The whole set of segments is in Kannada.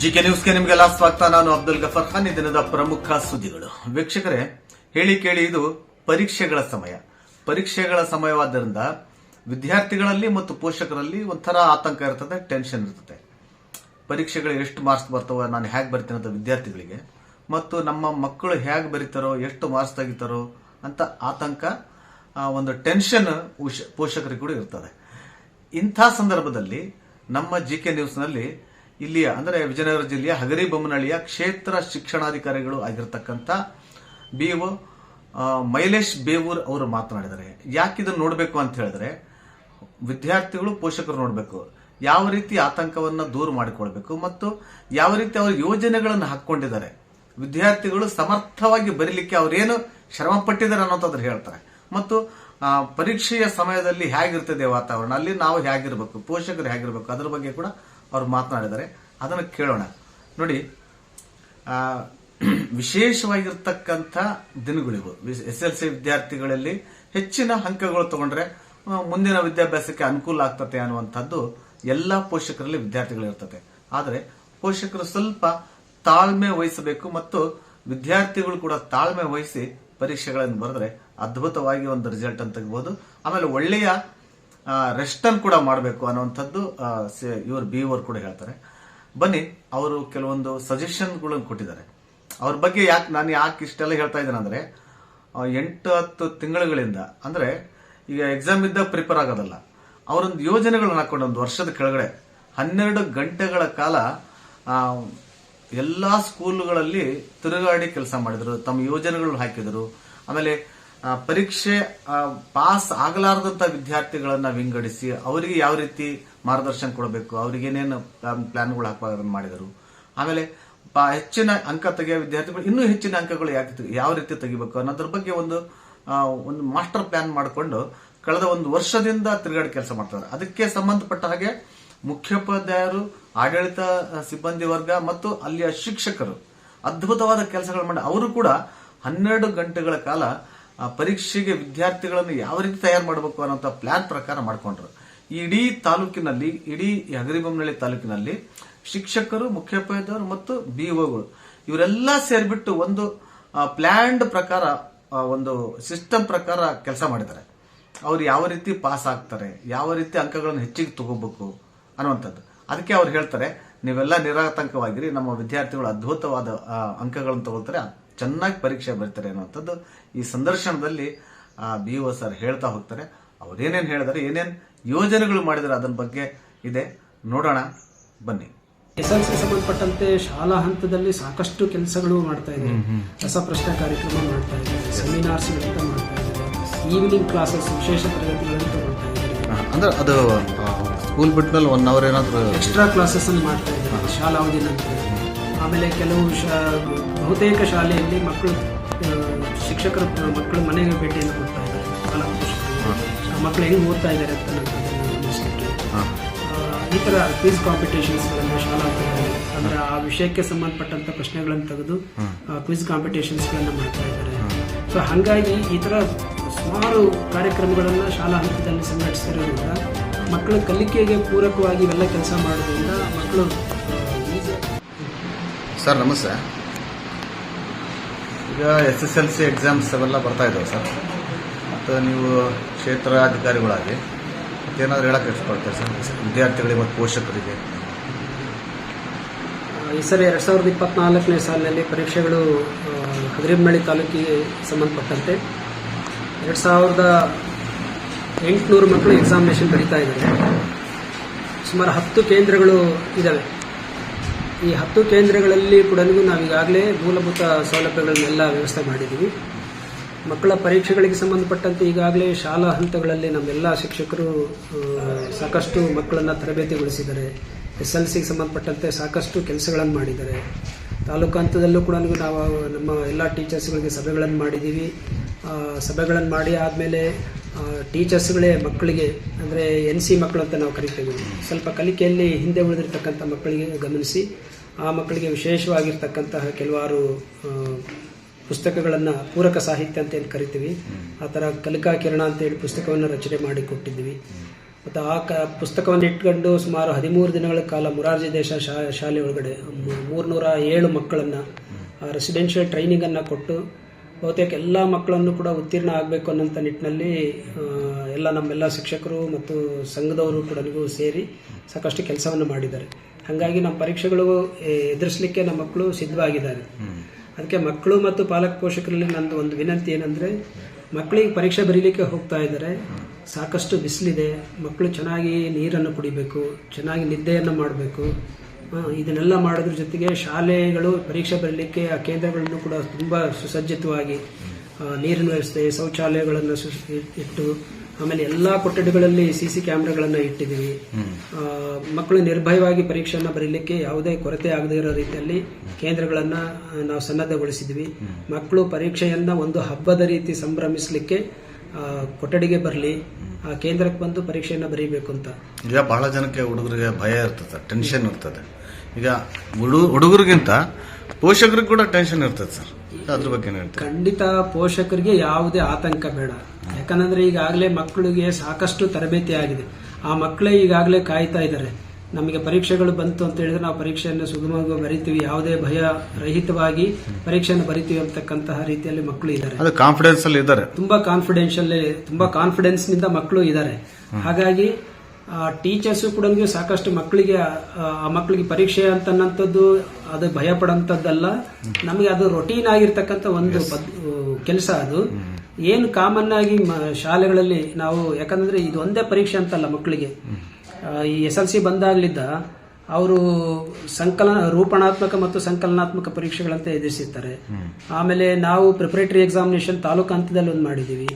ಜಿಕೆ ನ್ಯೂಸ್ಗೆ ನಿಮಗೆಲ್ಲ ಸ್ವಾಗತ. ನಾನು ಅಬ್ದುಲ್ ಗಫರ್ ಖಾನ್. ಈ ದಿನದ ಪ್ರಮುಖ ಸುದ್ದಿಗಳು. ವೀಕ್ಷಕರೇ, ಹೇಳಿ ಕೇಳಿ ಇದು ಪರೀಕ್ಷೆಗಳ ಸಮಯ. ಪರೀಕ್ಷೆಗಳ ಸಮಯವಾದ್ದರಿಂದ ವಿದ್ಯಾರ್ಥಿಗಳಲ್ಲಿ ಮತ್ತು ಪೋಷಕರಲ್ಲಿ ಒಂಥರ ಆತಂಕ ಇರ್ತದೆ ಟೆನ್ಷನ್ ಇರ್ತದೆ. ಪರೀಕ್ಷೆಗಳು ಎಷ್ಟು ಮಾರ್ಕ್ಸ್ ಬರ್ತವೋ, ನಾನು ಹೇಗೆ ಬರ್ತೀನಿ ಅಂತ ವಿದ್ಯಾರ್ಥಿಗಳಿಗೆ, ಮತ್ತು ನಮ್ಮ ಮಕ್ಕಳು ಹೇಗೆ ಬರೀತಾರೋ, ಎಷ್ಟು ಮಾರ್ಕ್ಸ್ ತೆಗಿತಾರೋ ಅಂತ ಆತಂಕ ಒಂದು ಟೆನ್ಷನ್ ಪೋಷಕರಿಗೆ ಕೂಡ ಇರ್ತದೆ. ಇಂಥ ಸಂದರ್ಭದಲ್ಲಿ ನಮ್ಮ ಜಿ ಕೆ ನ್ಯೂಸ್ನಲ್ಲಿ ಇಲ್ಲಿಯ, ಅಂದರೆ ವಿಜಯನಗರ ಜಿಲ್ಲೆಯ ಹಗರಿ ಬೊಮ್ಮನಹಳ್ಳಿಯ ಕ್ಷೇತ್ರ ಶಿಕ್ಷಣಾಧಿಕಾರಿಗಳು ಆಗಿರತಕ್ಕಂಥ ಬಿ ಒ ಮೈಲೇಶ್ ಬೇವೂರ್ ಅವರು ಮಾತನಾಡಿದ್ದಾರೆ. ಯಾಕೆ ಇದನ್ನು ನೋಡಬೇಕು ಅಂತ ಹೇಳಿದ್ರೆ, ವಿದ್ಯಾರ್ಥಿಗಳು, ಪೋಷಕರು ನೋಡಬೇಕು. ಯಾವ ರೀತಿ ಆತಂಕವನ್ನು ದೂರ ಮಾಡಿಕೊಳ್ಬೇಕು ಮತ್ತು ಯಾವ ರೀತಿ ಅವರ ಯೋಜನೆಗಳನ್ನು ಹಾಕೊಂಡಿದ್ದಾರೆ ವಿದ್ಯಾರ್ಥಿಗಳು ಸಮರ್ಥವಾಗಿ ಬರೀಲಿಕ್ಕೆ ಅವರೇನು ಶ್ರಮ ಪಟ್ಟಿದ್ದಾರೆ ಅನ್ನೋಂಥದ್ದು ಹೇಳ್ತಾರೆ. ಮತ್ತು ಪರೀಕ್ಷೆಯ ಸಮಯದಲ್ಲಿ ಹೇಗಿರ್ತದೆ ವಾತಾವರಣ? ಅಲ್ಲಿ ನಾವು ಹೇಗಿರ್ಬೇಕು? ಪೋಷಕರು ಹೇಗಿರ್ಬೇಕು? ಅದ್ರ ಬಗ್ಗೆ ಕೂಡ ಅವರು ಮಾತನಾಡಿದ್ದಾರೆ. ಅದನ್ನು ಕೇಳೋಣ. ನೋಡಿ ವಿಶೇಷವಾಗಿರ್ತಕ್ಕಂಥ ದಿನಗಳಿವು. ಎಸ್ ಎಲ್ ಸಿ ವಿದ್ಯಾರ್ಥಿಗಳಲ್ಲಿ ಹೆಚ್ಚಿನ ಅಂಕಗಳು ತಗೊಂಡ್ರೆ ಮುಂದಿನ ವಿದ್ಯಾಭ್ಯಾಸಕ್ಕೆ ಅನುಕೂಲ ಆಗ್ತದೆ ಅನ್ನುವಂಥದ್ದು ಎಲ್ಲ ಪೋಷಕರಲ್ಲಿ ವಿದ್ಯಾರ್ಥಿಗಳಿರ್ತದೆ ಆದರೆ, ಪೋಷಕರು ಸ್ವಲ್ಪ ತಾಳ್ಮೆ ವಹಿಸಬೇಕು ಮತ್ತು ವಿದ್ಯಾರ್ಥಿಗಳು ಕೂಡ ತಾಳ್ಮೆ ವಹಿಸಿ ಪರೀಕ್ಷೆಗಳನ್ನು ಬರೆದ್ರೆ ಅದ್ಭುತವಾಗಿ ಒಂದು ರಿಸಲ್ಟ್ ಅಂತ ತೆಗಿಬಹುದು ಆಮೇಲೆ ಒಳ್ಳೆಯ ರೆಸ್ಟ್ ಅನ್ನು ಕೂಡ ಮಾಡಬೇಕು ಅನ್ನುವಂಥದ್ದು ಇವರು ಬಿ ಓರ್ ಕೂಡ ಹೇಳ್ತಾರೆ. ಬನ್ನಿ, ಅವರು ಕೆಲವೊಂದು ಸಜೆಷನ್ಗಳನ್ನು ಕೊಟ್ಟಿದ್ದಾರೆ. ಅವ್ರ ಬಗ್ಗೆ ಯಾಕೆ, ನಾನು ಯಾಕೆ ಇಷ್ಟೆಲ್ಲ ಹೇಳ್ತಾ ಇದ್ದೇನೆ ಅಂದ್ರೆ ಎಂಟು ಹತ್ತು ತಿಂಗಳುಗಳಿಂದ, ಅಂದ್ರೆ ಈಗ ಎಕ್ಸಾಮ್ ಇದ್ದಾಗ ಪ್ರಿಪೇರ್ ಆಗೋದಲ್ಲ. ಅವರೊಂದು ಯೋಜನೆಗಳನ್ನ ಹಾಕೊಂಡು ಒಂದು ವರ್ಷದ ಕೆಳಗಡೆ ಹನ್ನೆರಡು ಗಂಟೆಗಳ ಕಾಲ ಎಲ್ಲಾ ಸ್ಕೂಲ್ಗಳಲ್ಲಿ ತಿರುಗಾಡಿ ಕೆಲಸ ಮಾಡಿದ್ರು, ತಮ್ಮ ಯೋಜನೆಗಳು ಹಾಕಿದರು. ಆಮೇಲೆ ಪರೀಕ್ಷೆ ಪಾಸ್ ಆಗಲಾರದಂತ ವಿದ್ಯಾರ್ಥಿಗಳನ್ನ ವಿಂಗಡಿಸಿ ಅವರಿಗೆ ಯಾವ ರೀತಿ ಮಾರ್ಗದರ್ಶನ ಕೊಡಬೇಕು ಅವರಿಗೇನೇನು ಏನೇನು ಪ್ಲಾನ್ಗಳು ಹಾಕುವ ಮಾಡಿದರು. ಆಮೇಲೆ ಹೆಚ್ಚಿನ ಅಂಕ ತೆಗೆಯೋ ವಿದ್ಯಾರ್ಥಿಗಳು, ಇನ್ನೂ ಹೆಚ್ಚಿನ ಅಂಕಗಳು ಯಾಕೆ ಯಾವ ರೀತಿ ತೆಗಿಬೇಕು ಅನ್ನೋದ್ರ ಬಗ್ಗೆ ಒಂದು ಒಂದು ಮಾಸ್ಟರ್ ಪ್ಲಾನ್ ಮಾಡಿಕೊಂಡು ಕಳೆದ ಒಂದು ವರ್ಷದಿಂದ ತಿರುಗಾಡಿ ಕೆಲಸ ಮಾಡ್ತಾರೆ ಅದಕ್ಕೆ ಸಂಬಂಧಪಟ್ಟ ಹಾಗೆ ಮುಖ್ಯೋಪಾಧ್ಯಾಯರು, ಆಡಳಿತ ಸಿಬ್ಬಂದಿ ವರ್ಗ ಮತ್ತು ಅಲ್ಲಿಯ ಶಿಕ್ಷಕರು ಅದ್ಭುತವಾದ ಕೆಲಸಗಳು ಮಾಡಿ ಅವರು ಕೂಡ ಹನ್ನೆರಡು ಗಂಟೆಗಳ ಕಾಲ ಪರೀಕ್ಷೆಗೆ ವಿದ್ಯಾರ್ಥಿಗಳನ್ನು ಯಾವ ರೀತಿ ತಯಾರು ಮಾಡಬೇಕು ಅನ್ನೋಂಥ ಪ್ಲಾನ್ ಪ್ರಕಾರ ಮಾಡ್ಕೊಂಡ್ರು. ಇಡೀ ತಾಲೂಕಿನಲ್ಲಿ, ಇಡೀ ಹಗರಿಬೊಮ್ಮನಹಳ್ಳಿ ತಾಲೂಕಿನಲ್ಲಿ ಶಿಕ್ಷಕರು, ಮುಖ್ಯೋಪಾಧ್ಯಾಯರು ಮತ್ತು ಬಿಒಗಳು ಇವರೆಲ್ಲ ಸೇರಿಬಿಟ್ಟು ಒಂದು ಪ್ಲ್ಯಾನ್ಡ್ ಪ್ರಕಾರ ಒಂದು ಸಿಸ್ಟಮ್ ಪ್ರಕಾರ ಕೆಲಸ ಮಾಡಿದ್ದಾರೆ. ಅವ್ರು ಯಾವ ರೀತಿ ಪಾಸ್ ಆಗ್ತಾರೆ, ಯಾವ ರೀತಿ ಅಂಕಗಳನ್ನು ಹೆಚ್ಚಿಗೆ ತಗೋಬೇಕು ಅನ್ನುವಂಥದ್ದು. ಅದಕ್ಕೆ ಅವ್ರು ಹೇಳ್ತಾರೆ ನೀವೆಲ್ಲ ನಿರಾತಂಕವಾಗಿರಿ ನಮ್ಮ ವಿದ್ಯಾರ್ಥಿಗಳು ಅದ್ಭುತವಾದ ಅಂಕಗಳನ್ನು ತಗೊಳ್ತಾರೆ ಚೆನ್ನಾಗಿ ಪರೀಕ್ಷೆ ಬರ್ತಾರೆ ಅನ್ನುವಂಥದ್ದು. ಈ ಸಂದರ್ಶನದಲ್ಲಿ ಬಿ ಒ ಸರ್ ಹೇಳ್ತಾ ಹೋಗ್ತಾರೆ. ಅವ್ರೇನೇನು ಹೇಳಿದಾರೆ ಏನೇನು ಯೋಜನೆಗಳು ಮಾಡಿದರೆ ಅದನ್ನ ಬಗ್ಗೆ ಇದೆ. ನೋಡೋಣ ಬನ್ನಿ. ಎಸ್ ಎಲ್ ಸಿ ಸಂಬಂಧಪಟ್ಟಂತೆ ಶಾಲಾ ಹಂತದಲ್ಲಿ ಸಾಕಷ್ಟು ಕೆಲಸಗಳು ಮಾಡ್ತಾ ಇದ್ದಾರೆ ರಸಪ್ರಶ್ನೆ ಕಾರ್ಯಕ್ರಮ ಮಾಡ್ತಾ ಇದೆ ಸೆಮಿನಾರ್ಸ್ ಮಾಡ್ತಾ ಇದೆ ಈವ್ನಿಂಗ್ ಕ್ಲಾಸಸ್ ವಿಶೇಷ ತರಗತಿಗಳನ್ನು ಮಾಡ್ತಾ ಇದ್ದಾರೆ ಅಂದ್ರೆ ಅದು ಸ್ಕೂಲ್ ಬಿಟ್ಮೇಲೆ ಒನ್ ಅವರ್ ಏನಾದರೂ ಎಕ್ಸ್ಟ್ರಾ ಕ್ಲಾಸಸ್ ಅನ್ನು ಮಾಡ್ತಾ ಇದ್ದಾರೆ. ಶಾಲಾವಧಿ ನಂತರ. ಆಮೇಲೆ ಕೆಲವು ಶಾ ಬಹುತೇಕ ಶಾಲೆಯಲ್ಲಿ ಮಕ್ಕಳು ಶಿಕ್ಷಕರ ಮಕ್ಕಳು ಮನೆಗೆ ಭೇಟಿಯನ್ನು ಕೊಡ್ತಾ ಇದ್ದಾರೆ. ಮಕ್ಕಳು ಹೆಂಗೆ ಓದ್ತಾ ಇದ್ದಾರೆ ಅಂತ ಈ ಥರ ಕ್ವಿಜ್ ಕಾಂಪಿಟೇಷನ್ಸ್ಗಳನ್ನು ಶಾಲಾ ಅಂದರೆ ಅಂದ್ರೆ ಆ ವಿಷಯಕ್ಕೆ ಸಂಬಂಧಪಟ್ಟಂಥ ಪ್ರಶ್ನೆಗಳನ್ನು ತೆಗೆದು ಕ್ವಿಜ್ ಕಾಂಪಿಟೇಷನ್ಸ್ಗಳನ್ನು ಮಾಡ್ತಾ ಇದ್ದಾರೆ. ಸೊ ಹಾಗಾಗಿ ಈ ಥರ ಸುಮಾರು ಕಾರ್ಯಕ್ರಮಗಳನ್ನು ಶಾಲಾ ಹಂತದಲ್ಲಿ ಸಂಘಟಿಸಿರೋದ್ರಿಂದ ಮಕ್ಕಳ ಕಲಿಕೆಗೆ ಪೂರಕವಾಗಿ ಇವೆಲ್ಲ ಕೆಲಸ ಮಾಡೋದ್ರಿಂದ ಮಕ್ಕಳು ಸರ್ ನಮಸ್ತೆ. ಈಗ S S L C exams ಅವೆಲ್ಲ ಬರ್ತಾ ಇದ್ದಾವೆ ಸರ್. ಮತ್ತು ನೀವು ಕ್ಷೇತ್ರ ಅಧಿಕಾರಿಗಳಾಗಿ ಮತ್ತೇನಾದ್ರು ಹೇಳಕ್ಕೆ ಇಷ್ಟಪಡ್ತಾರೆ ಸರ್? ವಿದ್ಯಾರ್ಥಿಗಳಿಗೆ ಮತ್ತು ಪೋಷಕರಿಗೆ. ಈ ಸರಿ ಎರಡು ಸಾವಿರದ ಇಪ್ಪತ್ನಾಲ್ಕನೇ ಸಾಲಿನಲ್ಲಿ ಪರೀಕ್ಷೆಗಳು ಹಗರಿಬನಹಳ್ಳಿ ತಾಲೂಕಿಗೆ ಸಂಬಂಧಪಟ್ಟಂತೆ. ಎರಡು ಸಾವಿರದ ಎಂಟುನೂರು ಮಕ್ಕಳು ಎಕ್ಸಾಮಿನೇಷನ್ ಬರೀತಾ ಇದ್ದಾರೆ. ಸುಮಾರು ಹತ್ತು ಕೇಂದ್ರಗಳು ಇದ್ದಾವೆ ಈ ಹತ್ತು ಕೇಂದ್ರಗಳಲ್ಲಿ ಕೂಡ ನಾವೀಗಾಗಲೇ ಮೂಲಭೂತ ಸೌಲಭ್ಯಗಳನ್ನೆಲ್ಲ ವ್ಯವಸ್ಥೆ ಮಾಡಿದ್ದೀವಿ ಮಕ್ಕಳ ಪರೀಕ್ಷೆಗಳಿಗೆ ಸಂಬಂಧಪಟ್ಟಂತೆ ಈಗಾಗಲೇ ಶಾಲಾ ಹಂತಗಳಲ್ಲಿ ನಮ್ಮೆಲ್ಲ ಶಿಕ್ಷಕರು ಸಾಕಷ್ಟು ಮಕ್ಕಳನ್ನು ತರಬೇತಿಗೊಳಿಸಿದ್ದಾರೆ. ಎಸ್ ಎಲ್ ಸಿಗೆ ಸಂಬಂಧಪಟ್ಟಂತೆ ಸಾಕಷ್ಟು ಕೆಲಸಗಳನ್ನು ಮಾಡಿದ್ದಾರೆ. ತಾಲೂಕು ಹಂತದಲ್ಲೂ ಕೂಡ ನಾವು ನಮ್ಮ ಎಲ್ಲ ಟೀಚರ್ಸ್ಗಳಿಗೆ ಸಭೆಗಳನ್ನು ಮಾಡಿದ್ದೀವಿ ಸಭೆಗಳನ್ನು ಮಾಡಿ ಆದಮೇಲೆ ಟೀಚರ್ಸ್ಗಳೇ ಮಕ್ಕಳಿಗೆ, ಅಂದರೆ ಎನ್ ಸಿ ಮಕ್ಕಳು ಅಂತ ನಾವು ಕರಿತೇವೆ ಸ್ವಲ್ಪ ಕಲಿಕೆಯಲ್ಲಿ ಹಿಂದೆ ಉಳಿದಿರ್ತಕ್ಕಂಥ ಮಕ್ಕಳಿಗೆ ಗಮನಿಸಿ, ಆ ಮಕ್ಕಳಿಗೆ ವಿಶೇಷವಾಗಿರ್ತಕ್ಕಂತಹ ಕೆಲವಾರು ಪುಸ್ತಕಗಳನ್ನು ಪೂರಕ ಸಾಹಿತ್ಯ ಅಂತ ಏನು ಕರಿತೀವಿ. ಆ ಥರ ಕಲಿಕಾ ಕಿರಣ ಅಂತೇಳಿ ಪುಸ್ತಕವನ್ನು ರಚನೆ ಮಾಡಿ ಕೊಟ್ಟಿದ್ದೀವಿ. ಮತ್ತು ಆ ಕ, ಪುಸ್ತಕವನ್ನು ಇಟ್ಕೊಂಡು ಸುಮಾರು ಹದಿಮೂರು ದಿನಗಳ ಕಾಲ ಮುರಾರ್ಜಿ ದೇಶ ಶಾ, ಶಾಲೆ ಒಳಗಡೆ ಮೂರ್ನೂರ ಏಳು ಮಕ್ಕಳನ್ನು ರೆಸಿಡೆನ್ಷಿಯಲ್ ಟ್ರೈನಿಂಗನ್ನು ಕೊಟ್ಟು ಬಹುತೇಕ ಎಲ್ಲ ಮಕ್ಕಳನ್ನು ಕೂಡ ಉತ್ತೀರ್ಣ ಆಗಬೇಕು ಅನ್ನೋಂಥ ನಿಟ್ಟಿನಲ್ಲಿ ಎಲ್ಲ ನಮ್ಮೆಲ್ಲ ಶಿಕ್ಷಕರು ಮತ್ತು ಸಂಘದವರು ಕೂಡ ಸೇರಿ ಸಾಕಷ್ಟು ಕೆಲಸವನ್ನು ಮಾಡಿದ್ದಾರೆ. ಹಾಗಾಗಿ ನಮ್ಮ ಪರೀಕ್ಷೆಗಳು ಎದುರಿಸಲಿಕ್ಕೆ ನಮ್ಮ ಮಕ್ಕಳು ಸಿದ್ಧವಾಗಿದ್ದಾರೆ. ಅದಕ್ಕೆ ಮಕ್ಕಳು ಮತ್ತು ಪಾಲಕ ಪೋಷಕರಲ್ಲಿ ನಂದು ಒಂದು ವಿನಂತಿ ಏನಂದರೆ, ಮಕ್ಕಳಿಗೆ ಪರೀಕ್ಷೆ ಬರೀಲಿಕ್ಕೆ ಹೋಗ್ತಾ ಇದ್ದಾರೆ. ಸಾಕಷ್ಟು ಬಿಸಿಲಿದೆ. ಮಕ್ಕಳು ಚೆನ್ನಾಗಿ ನೀರನ್ನು ಕುಡಿಬೇಕು, ಚೆನ್ನಾಗಿ ನಿದ್ದೆಯನ್ನು ಮಾಡಬೇಕು. ಇದನ್ನೆಲ್ಲ ಮಾಡೋದ್ರ ಜೊತೆಗೆ ಶಾಲೆಗಳು ಪರೀಕ್ಷೆ ಬರಲಿಕ್ಕೆ ಆ ಕೇಂದ್ರಗಳನ್ನು ಕೂಡ ತುಂಬ ಸುಸಜ್ಜಿತವಾಗಿ ನೀರಿನ ವ್ಯವಸ್ಥೆ, ಶೌಚಾಲಯಗಳನ್ನು ಇಟ್ಟು, ಆಮೇಲೆ ಎಲ್ಲ ಕೊಠಡಿಗಳಲ್ಲಿ ಸಿ ಸಿ ಕ್ಯಾಮ್ರಾಗಳನ್ನು ಇಟ್ಟಿದ್ದೀವಿ. ಮಕ್ಕಳು ನಿರ್ಭಯವಾಗಿ ಪರೀಕ್ಷೆಯನ್ನು ಬರೀಲಿಕ್ಕೆ ಯಾವುದೇ ಕೊರತೆ ಆಗದೇ ಇರೋ ರೀತಿಯಲ್ಲಿ ಕೇಂದ್ರಗಳನ್ನು ನಾವು ಸನ್ನದ್ಧಗೊಳಿಸಿದ್ವಿ ಮಕ್ಕಳು ಪರೀಕ್ಷೆಯನ್ನ ಒಂದು ಹಬ್ಬದ ರೀತಿ ಸಂಭ್ರಮಿಸಲಿಕ್ಕೆ ಕೊಠಡಿಗೆ ಬರಲಿ ಆ ಕೇಂದ್ರಕ್ಕೆ ಬಂದು ಪರೀಕ್ಷೆಯನ್ನು ಬರೀಬೇಕು ಅಂತ. ಈಗ ಬಹಳ ಜನಕ್ಕೆ ಹುಡುಗರಿಗೆ ಭಯ ಇರ್ತದೆ ಟೆನ್ಷನ್ ಇರ್ತದೆ. ಈಗ ಹುಡು ಹುಡುಗರಿಗಿಂತ ಪೋಷಕರಿಗೆ ಕೂಡ ಟೆನ್ಷನ್ ಇರ್ತದೆ ಸರ್. ಅದ್ರ ಬಗ್ಗೆ ಖಂಡಿತ ಪೋಷಕರಿಗೆ ಯಾವುದೇ ಆತಂಕ ಬೇಡ. ಯಾಕಂದ್ರೆ ಈಗಾಗಲೇ ಮಕ್ಕಳಿಗೆ ಸಾಕಷ್ಟು ತರಬೇತಿ ಆಗಿದೆ. ಆ ಮಕ್ಕಳೇ ಈಗಾಗಲೇ ಕಾಯ್ತಾ ಇದ್ದಾರೆ. ನಮಗೆ ಪರೀಕ್ಷೆಗಳು ಬಂತು ಅಂತ ಹೇಳಿದ್ರೆ ನಾವು ಪರೀಕ್ಷೆಯನ್ನು ಸುಗಮವಾಗಿ ಬರಿತೀವಿ. ಯಾವುದೇ ಭಯ ರಹಿತವಾಗಿ ಪರೀಕ್ಷೆಯನ್ನು ಬರಿತೀವಿ ಅಂತಕ್ಕಂತಹ ರೀತಿಯಲ್ಲಿ ಮಕ್ಕಳು ಇದ್ದಾರೆ. ಅದು ಕಾನ್ಫಿಡೆನ್ಸ್ ಅಲ್ಲಿ ಇದ್ದಾರೆ. ತುಂಬಾ ಕಾನ್ಫಿಡೆನ್ಷಿಯಲ್ ತುಂಬಾ ಕಾನ್ಫಿಡೆನ್ಸ್ನಿಂದ ಮಕ್ಕಳು ಇದ್ದಾರೆ. ಹಾಗಾಗಿ ಟೀಚರ್ಸ್ ಕೂಡ ಸಾಕಷ್ಟು ಮಕ್ಕಳಿಗೆ ಆ, ಮಕ್ಕಳಿಗೆ ಪರೀಕ್ಷೆ ಅಂತನ್ನಂಥದ್ದು ಅದು ಭಯ ಪಡೋಂಥದ್ದಲ್ಲ ನಮಗೆ ಅದು ರೊಟೀನ್ ಆಗಿರ್ತಕ್ಕಂಥ ಒಂದು ಕೆಲಸ ಅದು. ಏನು ಕಾಮನ್ ಆಗಿ ಶಾಲೆಗಳಲ್ಲಿ ನಾವು ಯಾಕಂದ್ರೆ ಇದು ಒಂದೇ ಪರೀಕ್ಷೆ ಅಂತಲ್ಲ ಮಕ್ಕಳಿಗೆ. ಈ ಎಸ್ ಎಲ್ ಸಿ ಬಂದಾಗಲಿದ್ದ ಅವರು ಸಂಕಲನ ರೂಪಣಾತ್ಮಕ ಮತ್ತು ಸಂಕಲನಾತ್ಮಕ ಪರೀಕ್ಷೆಗಳಂತ ಎದುರಿಸಿರ್ತಾರೆ. ಆಮೇಲೆ ನಾವು ಪ್ರಿಪರೇಟರಿ ಎಕ್ಸಾಮಿನೇಷನ್ ತಾಲೂಕು ಹಂತದಲ್ಲಿ ಒಂದು ಮಾಡಿದ್ದೀವಿ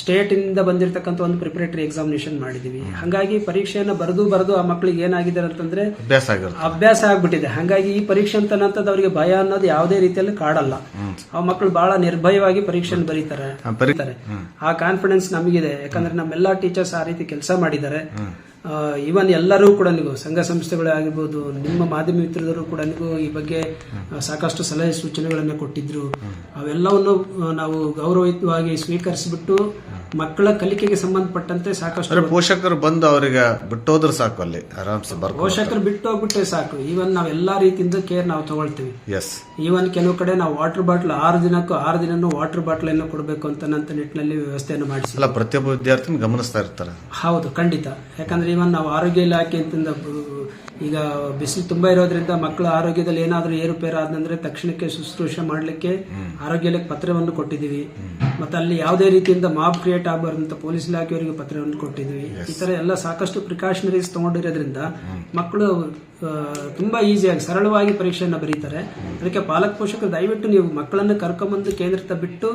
ಸ್ಟೇಟ್ ಇಂದ ಬಂದಿರತಕ್ಕಂಥ ಒಂದು ಪ್ರಿಪರೇಟರಿ ಎಕ್ಸಾಮಿನೇಷನ್ ಮಾಡಿದೀವಿ. ಹಾಗಾಗಿ ಪರೀಕ್ಷೆಯನ್ನು ಬರೆದು ಬರೆದು ಆ ಮಕ್ಕಳಿಗೆ ಏನಾಗಿದ್ದಾರೆ ಅಂತಂದ್ರೆ ಅಭ್ಯಾಸ ಆಗ್ಬಿಟ್ಟಿದೆ. ಹಾಗಾಗಿ ಈ ಪರೀಕ್ಷೆ ಅಂತ ಅವರಿಗೆ ಭಯ ಅನ್ನೋದು ಯಾವುದೇ ರೀತಿಯಲ್ಲಿ ಕಾಡಲ್ಲ. ಆ ಮಕ್ಕಳು ಬಹಳ ನಿರ್ಭಯವಾಗಿ ಪರೀಕ್ಷೆಯನ್ನು ಬರೀತಾರೆ. ಆ ಕಾನ್ಫಿಡೆನ್ಸ್ ನಮಗಿದೆ. ಯಾಕಂದ್ರೆ ನಮ್ಮೆಲ್ಲಾ ಟೀಚರ್ಸ್ ಆ ರೀತಿ ಕೆಲಸ ಮಾಡಿದ್ದಾರೆ. ಇವನ್ ಎಲ್ಲರೂ ಕೂಡ ನೀವು ಸಂಘ ಸಂಸ್ಥೆಗಳೇ ಆಗಿರ್ಬೋದು ನಿಮ್ಮ ಮಾಧ್ಯಮ ಮಿತ್ರರು ಕೂಡ ನೀವು ಈ ಬಗ್ಗೆ ಸಾಕಷ್ಟು ಸಲಹೆ ಸೂಚನೆಗಳನ್ನು ಕೊಟ್ಟಿದ್ರು. ಅವೆಲ್ಲವನ್ನು ನಾವು ಗೌರವಯುತವಾಗಿ ಸ್ವೀಕರಿಸಿಬಿಟ್ಟು ಮಕ್ಕಳ ಕಲಿಕೆಗೆ ಸಂಬಂಧಪಟ್ಟಂತೆ ಸಾಕಷ್ಟು ಪೋಷಕರು ಬಂದು ಅವರಿಗೆ ಬಿಟ್ಟೋದ್ರೆ ಸಾಕು ಅಲ್ಲಿ ಪೋಷಕರು ಬಿಟ್ಟು ಹೋಗ್ಬಿಟ್ಟೆ ಸಾಕು. ಈವನ್ ನಾವು ಎಲ್ಲಾ ರೀತಿಯಿಂದ ಕೇರ್ ನಾವು ತಗೊಳ್ತೀವಿ. ಎಸ್ ಈವನ್ ಕೆಲವು ಕಡೆ ನಾವು ವಾಟರ್ ಬಾಟ್ಲ್ ಆರು ದಿನಕ್ಕೂ ಆರು ದಿನ ವಾಟರ್ ಬಾಟ್ಲ್ ಅನ್ನು ಕೊಡಬೇಕು ಅಂತ ನಿಟ್ಟಿನಲ್ಲಿ ವ್ಯವಸ್ಥೆಯನ್ನು ಮಾಡಿಸಿ ಪ್ರತಿಯೊಬ್ಬ ವಿದ್ಯಾರ್ಥಿನ ಗಮನಿಸ್ತಾ ಇರ್ತಾರೆ. ಹೌದು ಖಂಡಿತ. ಯಾಕಂದ್ರೆ ಇವನ್ ನಾವು ಆರೋಗ್ಯ ಇಲಾಖೆ ಅಂತಂದ ಈಗ ಬಿಸಿಲು ತುಂಬಾ ಇರೋದ್ರಿಂದ ಮಕ್ಕಳ ಆರೋಗ್ಯದಲ್ಲಿ ಏನಾದರೂ ಏರುಪೇರು ಆದಂದ್ರೆ ತಕ್ಷಣಕ್ಕೆ ಶುಶ್ರೂಷೆ ಮಾಡಲಿಕ್ಕೆ ಆರೋಗ್ಯ ಇಲಾಖೆ ಪತ್ರವನ್ನು ಕೊಟ್ಟಿದ್ದೀವಿ. ಮತ್ತೆ ಅಲ್ಲಿ ಯಾವುದೇ ರೀತಿಯಿಂದ ಮಾಬ್ ಕ್ರಿಯೇಟ್ ಆಗಬಾರ್ದಂತ ಪೊಲೀಸ್ ಇಲಾಖೆಯವರಿಗೆ ಪತ್ರವನ್ನು ಕೊಟ್ಟಿದ್ದೀವಿ. ಈ ತರ ಎಲ್ಲ ಸಾಕಷ್ಟು ಪ್ರಿಕಾಷನರೀಸ್ ತಗೊಂಡಿರೋದ್ರಿಂದ ಮಕ್ಕಳು ತುಂಬ ತುಂಬಾ ಈಸಿಯಾಗಿ ಸರಳವಾಗಿ ಪರೀಕ್ಷೆಯನ್ನು ಬರೀತಾರೆ. ಅದಕ್ಕೆ ಪಾಲಕ ಪೋಷಕರು ದಯವಿಟ್ಟು ನೀವು ಮಕ್ಕಳನ್ನು ಕರ್ಕೊಂಬಂದು ಕೇಂದ್ರ ಬಿಟ್ಟು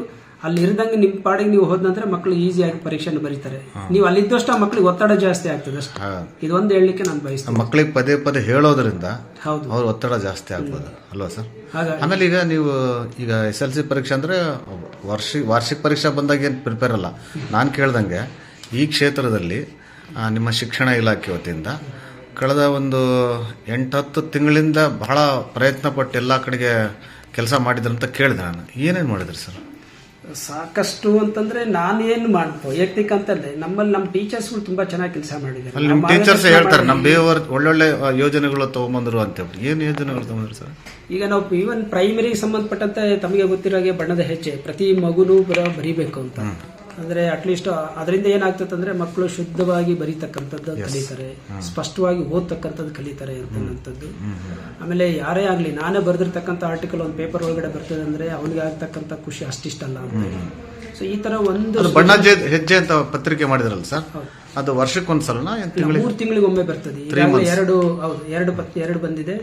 ಅಲ್ಲಿ ಇರದಂಗೆ ನಿಮ್ಮ ಪಾಡಿಗೆ ನೀವು ಹೋದ ನಂತರ ಮಕ್ಕಳು ಈಸಿಯಾಗಿ ಪರೀಕ್ಷೆಯನ್ನು ಬರೀತಾರೆ. ನೀವು ಅಲ್ಲಿದ್ದಷ್ಟು ಆ ಮಕ್ಕಳಿಗೆ ಒತ್ತಡ ಜಾಸ್ತಿ ಆಗ್ತದೆ ಅಷ್ಟೇ. ಇದೊಂದು ಹೇಳಲಿಕ್ಕೆ ನಾನು ಬಯಸ್ತೇನೆ. ಮಕ್ಕಳಿಗೆ ಪದೇ ಪದೇ ಹೇಳೋದ್ರಿಂದ ಹೌದು. ಅವ್ರ ಒತ್ತಡ ಜಾಸ್ತಿ ಆಗ್ಬೋದು ಅಲ್ವಾ ಸರ್? ಆಮೇಲೆ ಈಗ ನೀವು ಈಗ ಎಸ್ ಎಲ್ ಸಿ ಪರೀಕ್ಷೆ ಅಂದ್ರೆ ವಾರ್ಷಿಕ ವಾರ್ಷಿಕ ಪರೀಕ್ಷೆ ಬಂದಾಗ ಏನು ಪ್ರಿಪೇರ್ ಅಲ್ಲ. ನಾನು ಕೇಳ್ದಂಗೆ ಈ ಕ್ಷೇತ್ರದಲ್ಲಿ ನಿಮ್ಮ ಶಿಕ್ಷಣ ಇಲಾಖೆ ವತಿಯಿಂದ ಕಳೆದ ಒಂದು ಎಂಟತ್ತು ತಿಂಗಳಿಂದ ಬಹಳ ಪ್ರಯತ್ನ ಪಟ್ಟು ಎಲ್ಲ ಕಡೆಗೆ ಕೆಲಸ ಮಾಡಿದ್ರಂತ ಕೇಳಿದೆ ನಾನು. ಏನೇನು ಮಾಡಿದ್ರಿ ಸರ್? ಸಾಕಷ್ಟು ಅಂತಂದ್ರೆ ನಾನೇನು ಮಾಡ್ ವೈಯಕ್ತಿಕ ಅಂತಂದ್ರೆ ನಮ್ಮಲ್ಲಿ ನಮ್ಮ ಟೀಚರ್ಸ್ಗಳು ತುಂಬಾ ಚೆನ್ನಾಗಿ ಕೆಲಸ ಮಾಡಿದ್ದಾರೆ. ನಮ್ಮ ಟೀಚರ್ಸ್ ಹೇಳ್ತಾರೆ ನಮ್ಮ ಬೇವರ್ ಒಳ್ಳೊಳ್ಳೆ ಯೋಜನೆಗಳು ತಗೊಂಬಂದ್ರು ಅಂತ ಏನು ಯೋಜನೆಗಳು ತಗೊಂಡ್ರು ಸರ್? ಈಗ ನಾವು ಇವನ್ ಪ್ರೈಮರಿಗೆ ಸಂಬಂಧಪಟ್ಟಂತೆ ತಮಗೆ ಗೊತ್ತಿರೋ ಹಾಗೆ ಬಣ್ಣದ ಹೆಜ್ಜೆ ಪ್ರತಿ ಮಗುನು ಬರಿಬೇಕು ಅಂತ. ಅಂದ್ರೆ ಅಟ್ಲೀಸ್ಟ್ ಅದರಿಂದ ಏನಾಗ್ತದೆ ಅಂದ್ರೆ ಮಕ್ಕಳು ಶುದ್ಧವಾಗಿ ಬರೀತಕ್ಕಂಥದ್ದು ಕಲಿತಾರೆ ಸ್ಪಷ್ಟವಾಗಿ ಓದ್ತಕ್ಕಂಥದ್ದು ಕಲಿತಾರೆ ಅಂತಕ್ಕಂಥದ್ದು. ಆಮೇಲೆ ಯಾರೇ ಆಗ್ಲಿ ನಾನೇ ಬರೆದಿರ್ತಕ್ಕಂಥ ಆರ್ಟಿಕಲ್ ಒಂದು ಪೇಪರ್ ಒಳಗಡೆ ಬರ್ತದೆ ಅಂದ್ರೆ ಅವನಿಗೆ ಆಗ್ತಕ್ಕಂಥ ಖುಷಿ ಅಷ್ಟಿಷ್ಟಲ್ಲ ಅಂತ ಸೊ ಈ ತರ ಒಂದು ಬಣ್ಣ ಹೆಜ್ಜೆ ಅಂತ ಪತ್ರಿಕೆ ಮಾಡಿದ್ರಲ್ಲ ಸರ್? ಅದು ವರ್ಷಕ್ಕೊಂದ್ಸಲ ಮೂರು ತಿಂಗಳಿಗೆ? ಒಮ್ಮೆ ಬರ್ತದೆ. ಎರಡು ಹೌದು ಎರಡು ಎರಡು ಬಂದಿದೆ.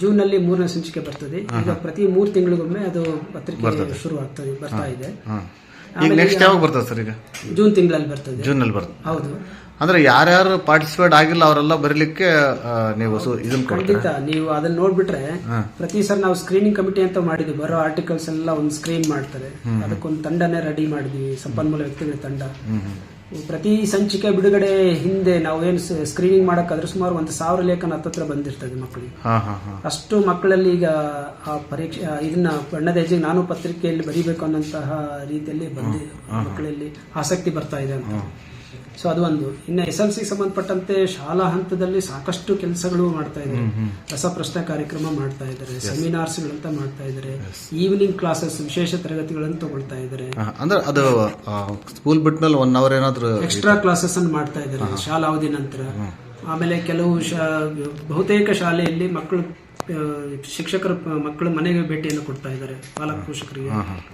ಜೂನ್ನಲ್ಲಿ ಮೂರನೇ ಸಂಚಿಕೆ ಬರ್ತದೆ. ಈಗ ಪ್ರತಿ ಮೂರು ತಿಂಗಳಿಗೊಮ್ಮೆ ಅದು ಪತ್ರಿಕೆ ಶುರು ಆಗ್ತದೆ ಬರ್ತಾ ಇದೆ. ಈಗ ನೆಕ್ಸ್ಟ್ ಯಾವಾಗ ಬರ್ತದೆ ಸರ್ ಈಗ? ಜೂನ್ ತಿಂಗಳಲ್ಲಿ ಬರ್ತದೆ. ಜೂನ್ ಅಲ್ಲಿ ಬರ್ತದೆ. ಹೌದು. ಅಂದ್ರೆ ಯಾರ್ಯಾರು ಪಾರ್ಟಿಸಿಪೇಟ್ ಆಗಿಲ್ಲ ಅವರೆಲ್ಲ ಬರಲಿಕ್ಕೆ ನೀವು ಇದನ್ನ ಖಂಡಿತ. ನೀವು ಅದನ್ನ ನೋಡ್ಬಿಟ್ರೆ ಪ್ರತಿ ಸರ್ ನಾವು ಸ್ಕ್ರೀನಿಂಗ್ ಕಮಿಟಿ ಅಂತ ಮಾಡಿದ್ವಿ. ಬರೋ ಆರ್ಟಿಕಲ್ಸ್ ಎಲ್ಲ ಒಂದು ಸ್ಕ್ರೀನ್ ಮಾಡ್ತಾರೆ. ಅದಕ್ಕೊಂದು ತಂಡನೇ ರೆಡಿ ಮಾಡಿದ್ವಿ. ಸಂಪನ್ಮೂಲ ವ್ಯಕ್ತಿಗಳ ತಂಡ. ಪ್ರತಿ ಸಂಚಿಕೆ ಬಿಡುಗಡೆ ಹಿಂದೆ ನಾವು ಏನು ಸ್ಕ್ರೀನಿಂಗ್ ಮಾಡಕ್ಕಾದ್ರೆ ಸುಮಾರು ಒಂದು ಸಾವಿರ ಲೇಖನ ಹತ್ತತ್ರ ಬಂದಿರ್ತದೆ ಮಕ್ಕಳಿಗೆ. ಅಷ್ಟು ಮಕ್ಕಳಲ್ಲಿ ಈಗ ಆ ಪರೀಕ್ಷೆ ಇದನ್ನ ಬಣ್ಣದ ಹೆಜ್ಜೆಗೆ ನಾನು ಪತ್ರಿಕೆಯಲ್ಲಿ ಬರೀಬೇಕು ಅನ್ನೋಂತಹ ರೀತಿಯಲ್ಲಿ ಬಂದಿದೆ ಮಕ್ಕಳಲ್ಲಿ ಆಸಕ್ತಿ ಬರ್ತಾ ಇದೆ ಅಂತ. ಸೊ ಅದು ಒಂದು. ಇನ್ನು ಎಸ್ ಎಲ್ ಸಿ ಸಂಬಂಧಪಟ್ಟಂತೆ ಶಾಲಾ ಹಂತದಲ್ಲಿ ಸಾಕಷ್ಟು ಕೆಲಸಗಳು ಮಾಡ್ತಾ ಇದ್ದಾರೆ. ರಸಪ್ರಶ್ನೆ ಕಾರ್ಯಕ್ರಮ ಮಾಡ್ತಾ ಇದ್ದಾರೆ. ಸೆಮಿನಾರ್ಸ್ ಗಳಂತ ಮಾಡ್ತಾ ಇದ್ದಾರೆ. ಈವ್ನಿಂಗ್ ಕ್ಲಾಸಸ್ ವಿಶೇಷ ತರಗತಿಗಳನ್ನು ತಗೊಳ್ತಾ ಇದ್ದಾರೆ. ಅಂದ್ರೆ ಅದು ಸ್ಕೂಲ್ ಬಿಟ್ಮೇಲೆ ಒನ್ ಅವರ್ ಏನಾದ್ರು ಎಕ್ಸ್ಟ್ರಾ ಕ್ಲಾಸಸ್ ಅನ್ನು ಮಾಡ್ತಾ ಇದ್ದಾರೆ. ಶಾಲಾವಧಿ ನಂತರ. ಆಮೇಲೆ ಕೆಲವು ಶಾ- ಬಹುತೇಕ ಶಾಲೆಯಲ್ಲಿ ಮಕ್ಕಳು ಶಿಕ್ಷಕರು ಮಕ್ಕಳ ಮನೆಗೆ ಭೇಟಿಯನ್ನು ಕೊಡ್ತಾ ಇದ್ದಾರೆ ಪಾಲಕ ಪೋಷಕರಿಗೆ.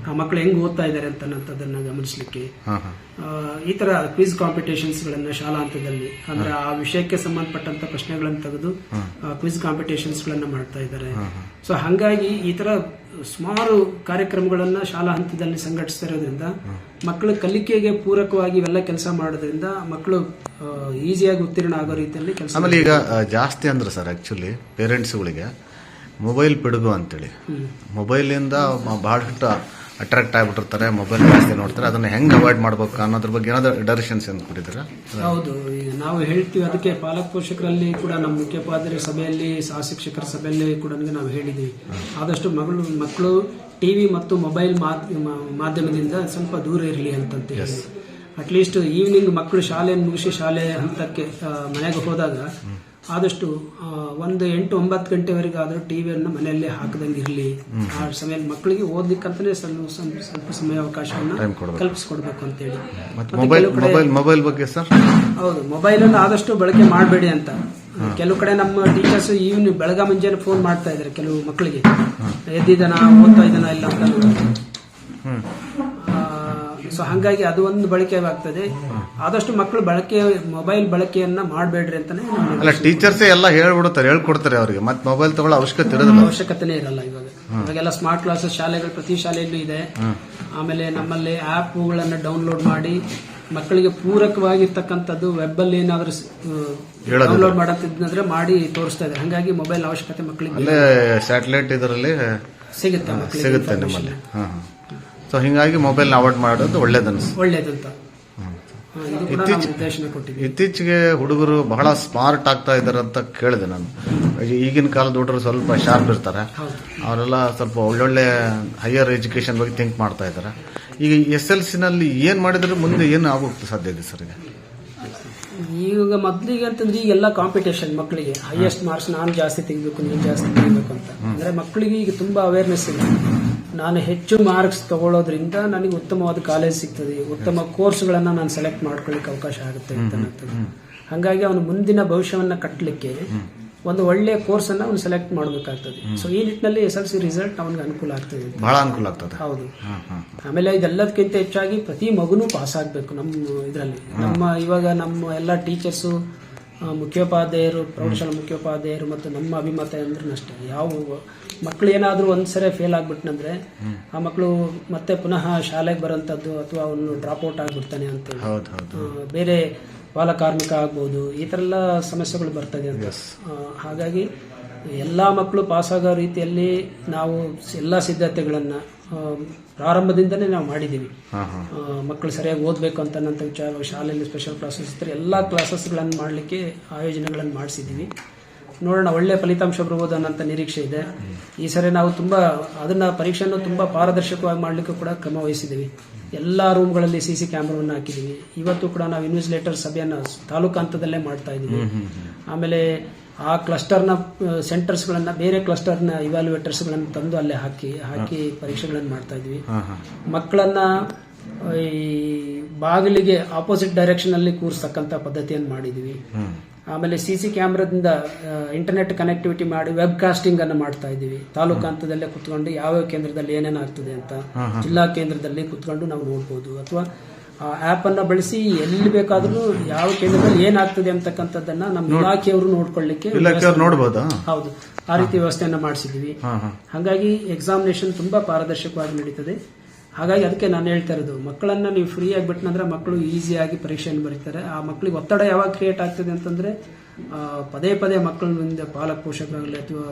ಆ ಮಕ್ಕಳು ಹೆಂಗ್ ಓದ್ತಾ ಇದ್ದಾರೆ ಅಂತ ಅನ್ನೋದನ್ನ ಗಮನಿಸಲಿಕ್ಕೆ ಆ, ಈ ತರ ಕ್ವಿಜ್ ಕಾಂಪಿಟೇಷನ್ಸ್ ಗಳನ್ನ ಶಾಲಾ ಹಂತದಲ್ಲಿ ಅಂದ್ರೆ ಆ ವಿಷಯಕ್ಕೆ ಸಂಬಂಧಪಟ್ಟಂತ ಪ್ರಶ್ನೆಗಳನ್ನು ತೆಗೆದು ಕ್ವಿಜ್ ಕಾಂಪಿಟೇಷನ್ಸ್ ಗಳನ್ನ ಮಾಡ್ತಾ ಇದ್ದಾರೆ. ಸೊ ಹಂಗಾಗಿ ಈ ತರ ಸುಮಾರು ಕಾರ್ಯಕ್ರಮಗಳನ್ನ ಶಾಲಾ ಹಂತದಲ್ಲಿ ಸಂಘಟಿಸ್ತಾ ಇರೋದ್ರಿಂದ ಮಕ್ಕಳ ಕಲಿಕೆಗೆ ಪೂರಕವಾಗಿ ಇವೆಲ್ಲ ಕೆಲಸ ಮಾಡೋದ್ರಿಂದ ಮಕ್ಕಳು ಈಸಿಯಾಗಿ ಉತ್ತೀರ್ಣ ಆಗೋ ರೀತಿಯಲ್ಲಿ ಕೆಲಸ ಆಮೇಲೆ ಈಗ ಜಾಸ್ತಿ ಅಂದ್ರೆ ಸರ್ ಆಕ್ಚುಲಿ ಪೇರೆಂಟ್ಸ್ಗಳಿಗೆ ಮೊಬೈಲ್ ಪಿಡುಗು ಅಂತೇಳಿ. ಮೊಬೈಲಿಂದ ಭಾಳಷ್ಟು ಅಟ್ರಾಕ್ಟ್ ಆಗಿಬಿಟ್ಟಿರ್ತಾರೆ ಮೊಬೈಲ್ ಜಾಸ್ತಿ ನೋಡ್ತಾರೆ. ಅದನ್ನ ಹೆಂಗ್ ಅವಾಯ್ಡ್ ಮಾಡ್ಬೇಕು ಅನ್ನೋದ್ರ ಬಗ್ಗೆ ಏನಾದ್ರೂ ಡೈರೆಕ್ಷನ್ಸ್ ಏನು ಕೊಟ್ಟಿದ್ರೆ ಹೌದು ನಾವು ಹೇಳ್ತೀವಿ ಅದಕ್ಕೆ ಪಾಲಕ ಪೋಷಕರಲ್ಲಿ ಕೂಡ ನಮ್ಮ ಮುಖ್ಯೋಪಾಧ್ಯಾಯರ ಸಭೆಯಲ್ಲಿ ಸಹ ಶಿಕ್ಷಕರ ಸಭೆಯಲ್ಲಿ ಕೂಡ ನಾವು ಹೇಳಿದ್ವಿ ಆದಷ್ಟು ಮಗಳು ಮಕ್ಕಳು ಟಿವಿ ಮತ್ತು ಮೊಬೈಲ್ ಮಾಧ್ಯಮ ಮಾಧ್ಯಮದಿಂದ ಸ್ವಲ್ಪ ದೂರ ಇರಲಿ ಅಂತಂತ ಹೇಳಿ. ಅಟ್ಲೀಸ್ಟ್ ಈವ್ನಿಂಗ್ ಮಕ್ಕಳು ಶಾಲೆಯನ್ನು ಮುಗಿಸಿ ಶಾಲೆ ಹಂತಕ್ಕೆ ಮನೆಗೆ ಹೋದಾಗ ಆದಷ್ಟು ಒಂದು ಎಂಟು ಒಂಬತ್ತು ಗಂಟೆವರೆಗೆ ಆದರೂ ಟಿವಿಯನ್ನು ಮನೆಯಲ್ಲೇ ಹಾಕದಂಗೆ ಇರಲಿ ಆ ಸಮಯ ಮಕ್ಕಳಿಗೆ ಓದ್ಲಿಕ್ಕಂತಲೇ ಸ್ವಲ್ಪ ಸ್ವಲ್ಪ ಸಮಯ ಅವಕಾಶವನ್ನು. ಕಲ್ಪಿಸ್ಕೊಡ್ಬೇಕು ಅಂತೇಳಿ. ಮೊಬೈಲ್ ಬಗ್ಗೆ ಸರ್ ಹೌದು ಮೊಬೈಲನ್ನು ಆದಷ್ಟು ಬಳಕೆ ಮಾಡಬೇಡಿ ಅಂತ. ಕೆಲವು ಕಡೆ ನಮ್ಮ ಟೀಚರ್ಸ್ ಈವ್ನಿ ಬೆಳಗ ಮುಂಜಾನೆ ಫೋನ್ ಮಾಡ್ತಾ ಇದ್ದಾರೆ ಕೆಲವು ಮಕ್ಕಳಿಗೆ. ಎದ್ದಿದ್ದಾನ ಓದ್ತಾ ಇದ್ದಾನ ಇಲ್ಲ ಅಂತ. ಸೊ ಹಂಗಾಗಿ ಅದು ಒಂದು ಬಳಕೆ ಆಗ್ತದೆ ಆದಷ್ಟು ಮಕ್ಕಳು ಬಳಕೆ ಮೊಬೈಲ್ ಬಳಕೆಯನ್ನ ಮಾಡಬೇಡ್ರಿ ಅಂತಾನೆ ಅಲ್ಲ ಟೀಚರ್ಸ್ ಎಲ್ಲ ಹೇಳ್ಬಿಡ್ತಾರೆ ಹೇಳ್ಕೊಡ್ತಾರೆ ಅವರಿಗೆ. ಮತ್ತೆ ಮೊಬೈಲ್ ತಗೊಳ್ಳೋ ಅವಶ್ಯಕತೆ ಇರೋದಿಲ್ಲ. ಅವಶ್ಯಕತೆನೇ ಇರಲ್ಲ ಇವಾಗ. ಇವಾಗೆಲ್ಲ ಸ್ಮಾರ್ಟ್ ಕ್ಲಾಸಸ್ ಶಾಲೆಗಳು ಪ್ರತಿ ಶಾಲೆಯಲ್ಲೂ ಇದೆ. ಆಮೇಲೆ ನಮ್ಮಲ್ಲಿ ಆ್ಯಪ್ಗಳನ್ನು ಡೌನ್ಲೋಡ್ ಮಾಡಿ ಮಕ್ಕಳಿಗೆ ಪೂರಕವಾಗಿರ್ತಕ್ಕಂಥದ್ದು ವೆಬ್ ಅಲ್ಲಿ ಏನಾದರೂ. ಡೌನ್ಲೋಡ್ ಮಾಡತ್ತಿದ್ರೆ ಮಾಡಿ ತೋರಿಸ್ತಾ ಇದ್ದಾರೆ. ಹಂಗಾಗಿ ಮೊಬೈಲ್ ಅವಶ್ಯಕತೆ ಮಕ್ಕಳಿಗೆ ಸ್ಯಾಟಲೈಟ್ ಇದರಲ್ಲಿ ಸಿಗುತ್ತೆ ಸಿಗುತ್ತೆ ನಿಮ್ಮಲ್ಲಿ. ಸೊ ಹಿಂಗಾಗಿ ಮೊಬೈಲ್ ಅವಾಯ್ಡ್ ಮಾಡೋದು ಒಳ್ಳೇದನ್ಸ್. ಒಳ್ಳೇದಂತ. ಕೊಟ್ಟಿದ್ದೀವಿ. ಇತ್ತೀಚೆಗೆ ಹುಡುಗರು ಬಹಳ ಸ್ಮಾರ್ಟ್ ಆಗ್ತಾ ಇದಾರೆ ಅಂತ ಕೇಳಿದೆ ನಾನು. ಈಗಿನ ಕಾಲದ ಹುಡುಗರು ಸ್ವಲ್ಪ ಶಾರ್ಪ್ ಇರ್ತಾರೆ. ಅವರೆಲ್ಲ ಸ್ವಲ್ಪ ಒಳ್ಳೊಳ್ಳೆ ಹೈಯರ್ ಎಜುಕೇಶನ್ ಬಗ್ಗೆ ಥಿಂಕ್ ಮಾಡ್ತಾ ಇದ್ದಾರೆ ಈಗ ಎಸ್ ಎಲ್ನಲ್ಲಿ ಏನ್ ಮಾಡಿದ್ರೆ ಮುಂದೆ ಏನು ಆಗೋಗ್ತದೆ ಸಾಧ್ಯ ಇದೆ ಸರ್ ಈಗ? ಈಗ ಮೊದಲಿಗೆ ಅಂತಂದ್ರೆ ಎಲ್ಲಾ ಕಾಂಪಿಟೇಷನ್ ಮಕ್ಕಳಿಗೆ ಹೈಯೆಸ್ಟ್ ಮಾರ್ಕ್ಸ್ ನಾನು ಜಾಸ್ತಿ ತೆಗಿಬೇಕು ನೀನು ಜಾಸ್ತಿ ತೆಗಿಬೇಕು ಅಂತ. ಅಂದ್ರೆ ಮಕ್ಕಳಿಗೆ ಈಗ ತುಂಬಾ ಅವೇರ್ನೆಸ್ ಇದೆ. ನಾನು ಹೆಚ್ಚು ಮಾರ್ಕ್ಸ್ ತಗೊಳ್ಳೋದ್ರಿಂದ ನನಗೆ ಉತ್ತಮವಾದ ಕಾಲೇಜ್ ಸಿಗ್ತದೆ. ಉತ್ತಮ ಕೋರ್ಸ್ಗಳನ್ನ ನಾನು ಸೆಲೆಕ್ಟ್ ಮಾಡ್ಕೊಳ್ಳಿಕ್ಕೆ ಅವಕಾಶ ಆಗುತ್ತೆ ಅಂತ ಅನ್ನೋದು. ಹಾಗಾಗಿ ಅವನು ಮುಂದಿನ ಭವಿಷ್ಯವನ್ನ ಕಟ್ಟಲಿಕ್ಕೆ ಒಂದು ಒಳ್ಳೆಯ ಕೋರ್ಸ್ ಅನ್ನ ಅವನು ಸೆಲೆಕ್ಟ್ ಮಾಡಬೇಕಾಗ್ತದೆ. ಸೊ ಈ ನಿಟ್ಟಿನಲ್ಲಿ ಎಸ್ ಎಲ್ ಸಿ ರಿಸಲ್ಟ್ ಅವನಿಗೆ ಅನುಕೂಲ ಆಗ್ತದೆ. ಬಹಳ ಅನುಕೂಲ ಆಗ್ತದೆ. ಹೌದು. ಆಮೇಲೆ ಇದೆಲ್ಲದಕ್ಕಿಂತ ಹೆಚ್ಚಾಗಿ ಪ್ರತಿ ಮಗುನೂ ಪಾಸ್ ಆಗಬೇಕು ನಮ್ಮ ಇದರಲ್ಲಿ. ನಮ್ಮ ಇವಾಗ ನಮ್ಮ ಎಲ್ಲ ಟೀಚರ್ಸು ಮುಖ್ಯೋಪಾಧ್ಯಾಯರು ಪ್ರೌಢಶಾಲಾ ಮುಖ್ಯೋಪಾಧ್ಯಾಯರು ಮತ್ತು ನಮ್ಮ ಅಭಿಮತ ಅಂದ್ರೆ ಅಷ್ಟೇ ಯಾವ ಮಕ್ಕಳು ಏನಾದರೂ ಒಂದು ಸರಿ ಫೇಲ್ ಆಗ್ಬಿಟ್ನಂದ್ರೆ ಆ ಮಕ್ಕಳು ಮತ್ತೆ ಪುನಃ ಶಾಲೆಗೆ ಬರೋಂಥದ್ದು ಅಥವಾ ಅವನು ಡ್ರಾಪ್ ಔಟ್ ಆಗಿಬಿಡ್ತಾನೆ ಅಂತ ಹೌದು ಹೌದು ಬೇರೆ ಬಾಲಕಾರ್ಮಿಕ ಆಗ್ಬೋದು ಈ ಥರ ಎಲ್ಲ ಸಮಸ್ಯೆಗಳು ಬರ್ತದೆ ಅಂತ. ಹಾಗಾಗಿ ಎಲ್ಲ ಮಕ್ಕಳು ಪಾಸಾಗೋ ರೀತಿಯಲ್ಲಿ ನಾವು ಎಲ್ಲ ಸಿದ್ಧತೆಗಳನ್ನು ಪ್ರಾರಂಭದಿಂದನೇ ನಾವು ಮಾಡಿದ್ದೀವಿ. ಮಕ್ಕಳು ಸರಿಯಾಗಿ ಓದಬೇಕು ಅಂತ ವಿಚಾರ ಶಾಲೆಯಲ್ಲಿ ಸ್ಪೆಷಲ್ ಕ್ಲಾಸಸ್ ಇದ್ದರೆ ಎಲ್ಲ ಕ್ಲಾಸಸ್ಗಳನ್ನು ಮಾಡಲಿಕ್ಕೆ ಆಯೋಜನೆಗಳನ್ನು ಮಾಡಿಸಿದ್ದೀವಿ. ನೋಡೋಣ ಒಳ್ಳೆ ಫಲಿತಾಂಶ ಬರ್ಬೋದು ಅನ್ನೋಂಥ ನಿರೀಕ್ಷೆ ಇದೆ. ಈ ಸರಿ ನಾವು ತುಂಬ ಅದನ್ನು ಪರೀಕ್ಷೆಯನ್ನು ತುಂಬ ಪಾರದರ್ಶಕವಾಗಿ ಮಾಡಲಿಕ್ಕೂ ಕೂಡ ಕ್ರಮ ವಹಿಸಿದ್ದೀವಿ. ಎಲ್ಲ ರೂಮ್ಗಳಲ್ಲಿ ಸಿ ಸಿ ಕ್ಯಾಮ್ರಾವನ್ನು ಹಾಕಿದ್ದೀವಿ. ಇವತ್ತು ಕೂಡ ನಾವು ಇನ್ವಿಜಿಲೇಟರ್ ಸಭೆಯನ್ನು ತಾಲೂಕು ಹಂತದಲ್ಲೇ ಮಾಡ್ತಾ ಇದ್ದೀವಿ. ಆಮೇಲೆ ಆ ಕ್ಲಸ್ಟರ್ನ ಸೆಂಟರ್ಸ್ಗಳನ್ನು ಬೇರೆ ಕ್ಲಸ್ಟರ್ನ ಇವ್ಯಾಲ್ಯುವೇಟರ್ಸ್ಗಳನ್ನು ತಂದು ಅಲ್ಲೇ ಹಾಕಿ ಹಾಕಿ ಪರೀಕ್ಷೆಗಳನ್ನು ಮಾಡ್ತಾ ಇದ್ವಿ. ಮಕ್ಕಳನ್ನ ಈ ಬಾಗಿಲಿಗೆ ಆಪೋಸಿಟ್ ಡೈರೆಕ್ಷನ್ ಅಲ್ಲಿ ಕೂರಿಸ್ತಕ್ಕಂಥ ಪದ್ಧತಿಯನ್ನು ಮಾಡಿದ್ವಿ. ಆಮೇಲೆ ಸಿ ಸಿ ಕ್ಯಾಮ್ರಾದಿಂದ ಇಂಟರ್ನೆಟ್ ಕನೆಕ್ಟಿವಿಟಿ ಮಾಡಿ ವೆಬ್ ಕಾಸ್ಟಿಂಗ್ ಅನ್ನು ಮಾಡ್ತಾ ಇದ್ದೀವಿ ತಾಲೂಕು ಹಂತದಲ್ಲೇ ಕುತ್ಕೊಂಡು ಯಾವ ಕೇಂದ್ರದಲ್ಲಿ ಏನೇನಾಗ್ತದೆ ಅಂತ ಜಿಲ್ಲಾ ಕೇಂದ್ರದಲ್ಲಿ ಕುತ್ಕೊಂಡು ನಾವು ನೋಡ್ಬೋದು. ಅಥವಾ ಆ ಆಪ್ ಅನ್ನ ಬಳಸಿ ಎಲ್ಲಿ ಬೇಕಾದರೂ ಯಾವ ಕೇಂದ್ರದಲ್ಲಿ ಏನಾಗ್ತದೆ ಅಂತಕ್ಕಂಥದ್ದನ್ನ ನಮ್ಮ ಇಲಾಖೆಯವರು ನೋಡ್ಕೊಳ್ಳಿಕ್ಕೆ ನೋಡ್ಬೋದಾ? ಹೌದು. ಆ ರೀತಿ ವ್ಯವಸ್ಥೆಯನ್ನು ಮಾಡಿಸಿದ್ದೀವಿ. ಹಾಗಾಗಿ ಎಕ್ಸಾಮಿನೇಷನ್ ತುಂಬಾ ಪಾರದರ್ಶಕವಾಗಿ ನಡೀತದೆ. ಹಾಗಾಗಿ ಅದಕ್ಕೆ ನಾನು ಹೇಳ್ತಾ ಇರೋದು ಮಕ್ಕಳನ್ನ ನೀವು ಫ್ರೀ ಆಗಿಬಿಟ್ನಂದ್ರೆ ಮಕ್ಕಳು ಈಸಿಯಾಗಿ ಪರೀಕ್ಷೆಯನ್ನು ಬರೀತಾರೆ. ಆ ಮಕ್ಕಳಿಗೆ ಒತ್ತಡ ಯಾವಾಗ ಕ್ರಿಯೇಟ್ ಆಗ್ತದೆ ಅಂತಂದ್ರೆ ಪದೇ ಪದೇ ಮಕ್ಕಳ ಮುಂದೆ ಪಾಲಕ ಪೋಷಕರಾಗಲಿ ಅಥವಾ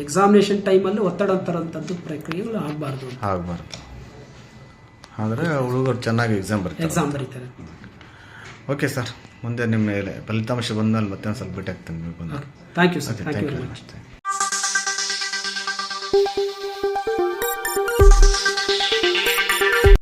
ಎಕ್ಸಾಮಿನೇಷನ್ ಟೈಮಲ್ಲಿ ಒತ್ತಡ ತರೋಂಥದ್ದು ಪ್ರಕ್ರಿಯೆಗಳು ಆಗಬಾರ್ದು ಆಗ್ಬಾರ್ದು. ಅಂದ್ರೆ ಹುಡುಗರು ಚೆನ್ನಾಗಿ ಎಕ್ಸಾಮ್ ಬರ್ತಾರೆ. ಎಕ್ಸಾಮ್ ಬರೀತಾರೆ. ಓಕೆ ಸರ್ ಮುಂದೆ ನಿಮ್ಮ ಫಲಿತಾಂಶ ಬಂದ್ಮೇಲೆ ಮತ್ತೆ ಒಂದು ಸ್ವಲ್ಪ ಭೇಟಿ ಆಗ್ತೀನಿ ನೀವು ಬಂದು. Thank you sir thank you very much